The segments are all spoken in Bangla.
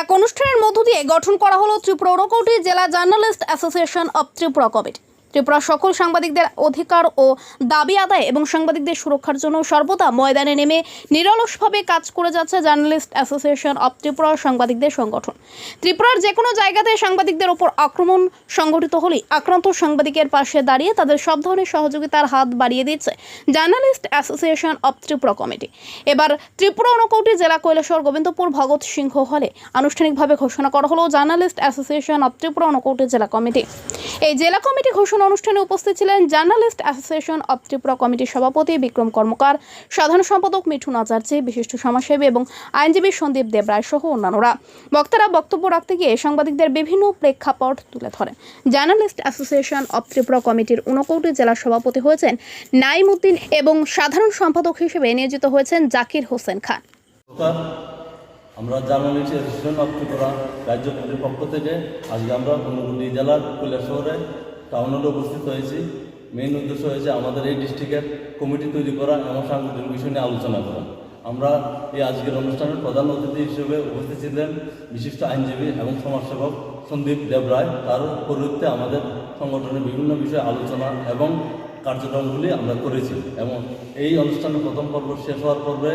এক অনুষ্ঠানের মধ্য দিয়ে গঠন করা হলো ত্রিপুরা রকৌটি জেলা journalist association of Tripura committee. Tripura সকল সাংবাদিকদের অধিকার ও দাবি আদায় এবং সাংবাদিকদের সুরক্ষার জন্য সর্বদা ময়দানে নেমে নিরলসভাবে কাজ করে যাচ্ছে জার্নালিস্ট অ্যাসোসিয়েশন অব ত্রিপুরা সাংবাদিকদের সংগঠন। ত্রিপুরার যে কোনো জায়গাতে সাংবাদিকদের ওপর আক্রমণ সংঘটিত হলেই আক্রান্ত সাংবাদিকের পাশে দাঁড়িয়ে তাদের সব ধরনের সহযোগিতার হাত বাড়িয়ে দিচ্ছে journalist association of Tripura committee. এবার ত্রিপুরা ঊনকোটি জেলা কৈলাসহর গোবিন্দপুর ভগৎ সিংহ হলে আনুষ্ঠানিকভাবে ঘোষণা করা হলো journalist association of Tripura Unakoti জেলা কমিটি। এই জেলা কমিটি ঘোষণা অনুষ্ঠানে উপস্থিত ছিলেন জার্নালিস্ট অ্যাসোসিয়েশন অব ত্রিপুরা কমিটির সভাপতি বিক্রম কর্মকার, সাধারণ সম্পাদক মিঠুন আচার্যে, বিশিষ্ট সমাজসেবী এবং আইনজীবী সন্দীপ দেবরায় সহ অন্যান্যরা। বক্তারা বক্তব্য রাখতে গিয়ে সাংবাদিকদের বিভিন্ন প্রেক্ষাপট তুলে ধরেন। জার্নালিস্ট অ্যাসোসিয়েশন অব ত্রিপুরা কমিটির ঊনকোটি জেলা সভাপতি হয়েছেন নাইম উদ্দিন এবং সাধারণ সম্পাদক হিসেবে নিয়োজিত হয়েছেন জাকির হোসেন খান। আমরা জার্নালিস্ট অ্যাসোসিয়েশন অফ ত্রিপুরা রাজ্য কমিটির পক্ষ থেকে। আজকে আমরা ঊনকোটি জেলার কৈলাস শহরে টাউনে উপস্থিত হয়েছি। মেইন উদ্দেশ্য হয়েছে আমাদের এই ডিস্ট্রিক্টের কমিটি তৈরি করা এবং সাংগঠনিক বিষয় নিয়ে আলোচনা করা। আমরা এই আজকের অনুষ্ঠানের প্রধান অতিথি হিসেবে উপস্থিত ছিলেন বিশিষ্ট আইনজীবী এবং সমাজসেবক সন্দীপ দেবরায় তার পরিবর্তে আমাদের সংগঠনের বিভিন্ন বিষয়ে আলোচনা এবং কার্যক্রমগুলি আমরা করেছি এবং এই অনুষ্ঠানের প্রথম পর্ব শেষ হওয়ার পর্বে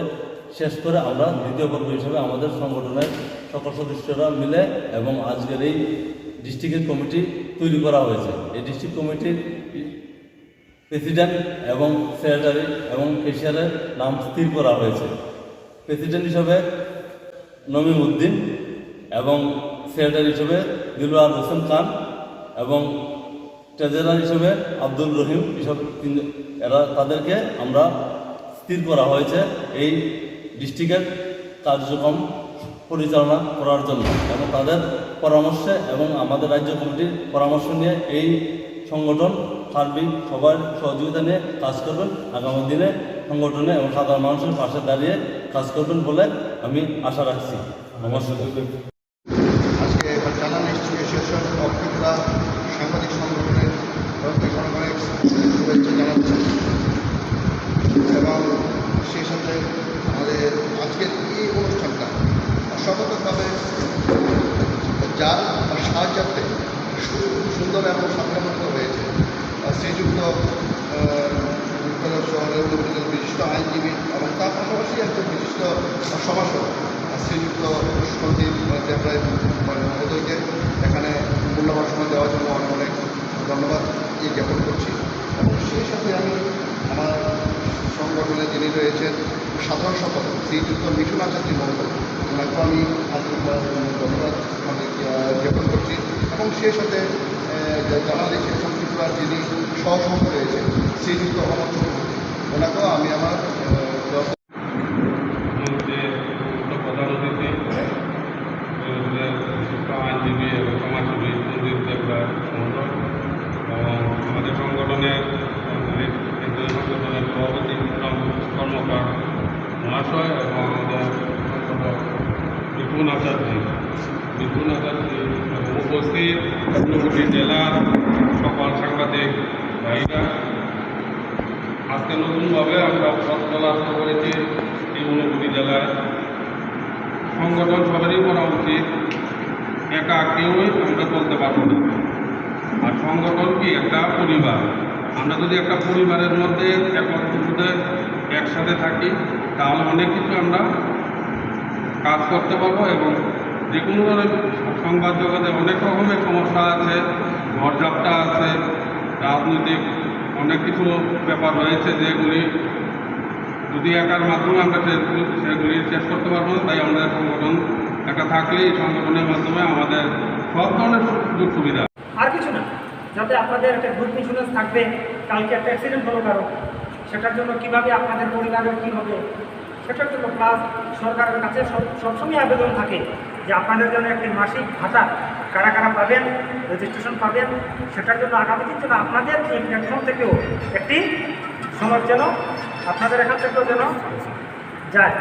শেষ করে আমরা দ্বিতীয় পর্ব হিসেবে আমাদের সংগঠনের সকল সদস্যরা মিলে এবং আজকের এই ডিস্ট্রিক্টের কমিটি তৈরি করা হয়েছে। এই ডিস্ট্রিক্ট কমিটির প্রেসিডেন্ট এবং সেক্রেটারি এবং কেশিয়ারের নাম স্থির করা হয়েছে। প্রেসিডেন্ট হিসেবে নমিম উদ্দিন এবং সেক্রেটারি হিসেবে দিলওয়ার হোসেন খান এবং ট্রেজারার হিসেবে আব্দুল রহিম, এসব এরা তাদেরকে আমরা স্থির করা হয়েছে। এই ডিস্ট্রিক্টের কার্যক্রম পরিচালনা করার জন্য এবং তাদের পরামর্শে এবং আমাদের রাজ্য কমিটির পরামর্শ নিয়ে এই সংগঠন সার্বিক সবার সহযোগিতা নিয়ে কাজ করবেন। আগামী দিনে সংগঠনে এবং সাধারণ মানুষের পাশে দাঁড়িয়ে কাজ করবেন বলে আমি আশা রাখছি। নমস্কার। সাংবাদিক সংগঠনের জানাচ্ছি। এবং সেই সাথে আমাদের আজকের এই অনুষ্ঠানটা অসাধারণভাবে যার সাহায্যার্থে সুন্দর এবং সাফল্যমণ্ডিত হয়েছে। শ্রীযুক্ত শহরের বিশিষ্ট আইনজীবী এবং তার পাশাপাশি একজন বিশিষ্ট সমাজসেবক শ্রীযুক্ত সন্দীপ দেবরায় মহোদয়কে এখানে মূল্যবান সময় দেওয়ার জন্য অনেক অনেক ধন্যবাদ। এই জ্ঞাপন করছি। এবং সেই সাথে আমি আমার সংগঠনে যিনি রয়েছেন, সাধারণ সম্পাদক শ্রীযুক্ত মিঠুন আচার্য মহোদয় ওনাকেও আমি আন্তরিক ধন্যবাদ মানে জ্ঞাপন করছি। এবং সেই সাথে জানালিস্ট সেকশন ত্রিপুরার যিনি সহসভাপতি রয়েছেন, শ্রীযুক্ত অমর চক্রবর্তী ওনাকেও আমি আমার প্রধান অতিথি বিপুল আচার্য বিপুল আচার্য উপস্থিত ঊনকোটি জেলার সকল সাংবাদিক ভাইরা। আজকে নতুনভাবে আমরা পথ চলা শুরু করেছি এই ঊনকোটি জেলায়। সংগঠন সবারই করা উচিত, একা কেউই আমরা চলতে পারব না। আর সংগঠন কি? একটা পরিবার। আমরা যদি একটা পরিবারের মধ্যে একত্রিত একসাথে থাকি, তাহলে অনেক কিছু আমরা কাজ করতে পারব এবং যে কোনো ধরনের সংবাদ জগতে অনেক রকমের সমস্যা আছে ঝড়ঝাপটা আছে, রাজনৈতিক অনেক কিছু ব্যাপার রয়েছে যেগুলি যদি একার মাধ্যমে আমরা সেগুলি সেগুলি শেষ করতে পারব না, তাই আমাদের সংগঠন একটা থাকলে এই সংগঠনের মাধ্যমে আমাদের সব ধরনের সুযোগ সুবিধা। আর কিছু না, যাতে আপনাদের একটা গ্রুপ ইন্স্যুরেন্স থাকবে, কালকে একটা অ্যাক্সিডেন্ট হলো কারও, সেটার জন্য কীভাবে আপনাদের পরিবারের কী হবে সেটার জন্য প্লাস সরকারের কাছে সব সবসময় আবেদন থাকে যে আপনাদের জন্য একটি মাসিক ভাতা কারা কারা পাবেন রেজিস্ট্রেশন পাবেন, সেটার জন্য আগামী দিন যেন আপনাদের এই প্ল্যাটফর্ম থেকেও একটি সমাজ যেন আপনাদের এখান থেকেও যেন যায়।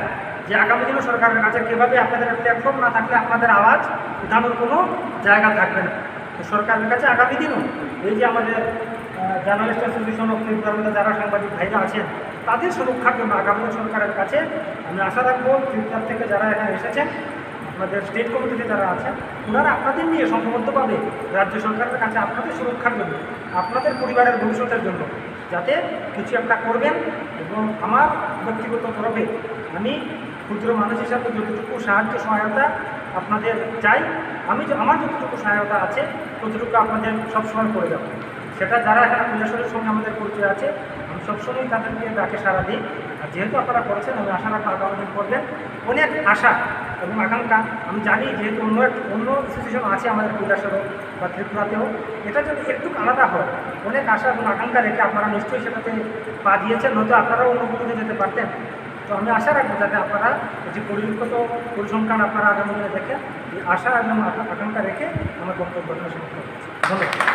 যে আগামী দিনে সরকারের কাছে কীভাবে আপনাদের প্ল্যাটফর্ম না থাকলে আপনাদের আওয়াজ উঠানোর কোনো জায়গা থাকবে না। তো সরকারের কাছে আগামী দিনও এই যে আমাদের জার্নালিস্ট অ্যাসোসিয়েশন অফ ত্রিপুরার যারা সাংবাদিক ভাইরা আছেন, তাদের সুরক্ষার জন্য আগামী সরকারের কাছে আমি আশা রাখব ত্রিপুরার থেকে যারা এখানে এসেছেন আমাদের স্টেট কমিটিতে যারা আছেন, ওনারা আপনাদের নিয়ে সংঘবদ্ধভাবে রাজ্য সরকারের কাছে আপনাদের সুরক্ষার জন্য, আপনাদের পরিবারের ভবিষ্যতের জন্য যাতে কিছু একটা করবেন এবং আমার ব্যক্তিগত তরফে আমি ক্ষুদ্র মানুষ হিসাবে যতটুকু সাহায্য, সহায়তা আপনাদের চাই, আমি আমার যতটুকু সহায়তা আছে, ততটুকু আপনাদের সবসময় করে যাব। সেটা যারা এখানে কৈলাসরের সঙ্গে আমাদের পরিচয় আছে, আমি সবসময় তাদেরকে ডাকে সারা দিই। আর যেহেতু আপনারা করেছেন, আমি আশা রাখব আগামী করবেন। অনেক আশা এবং আকাঙ্ক্ষা। আমি জানি যেহেতু অন্য অন্য ইনস্টিটিউশন আছে আমাদের কৈলাসরে বা ত্রিপুরাতেও, এটা যদি একটু আলাদা হয়, অনেক আশা এবং আকাঙ্ক্ষা রেখে আপনারা নিশ্চয়ই সেটাতে পা দিয়েছেন, নয়তো আপনারাও অন্য যেতে পারতেন। তো আমি আশা রাখব যাতে আপনারা যে পরিলক্ষিত পরিসংখ্যান আপনারা আগামী দিনে দেখেন এই আশা এবং আকাঙ্ক্ষা রেখে আমার বক্তব্য। ধন্যবাদ।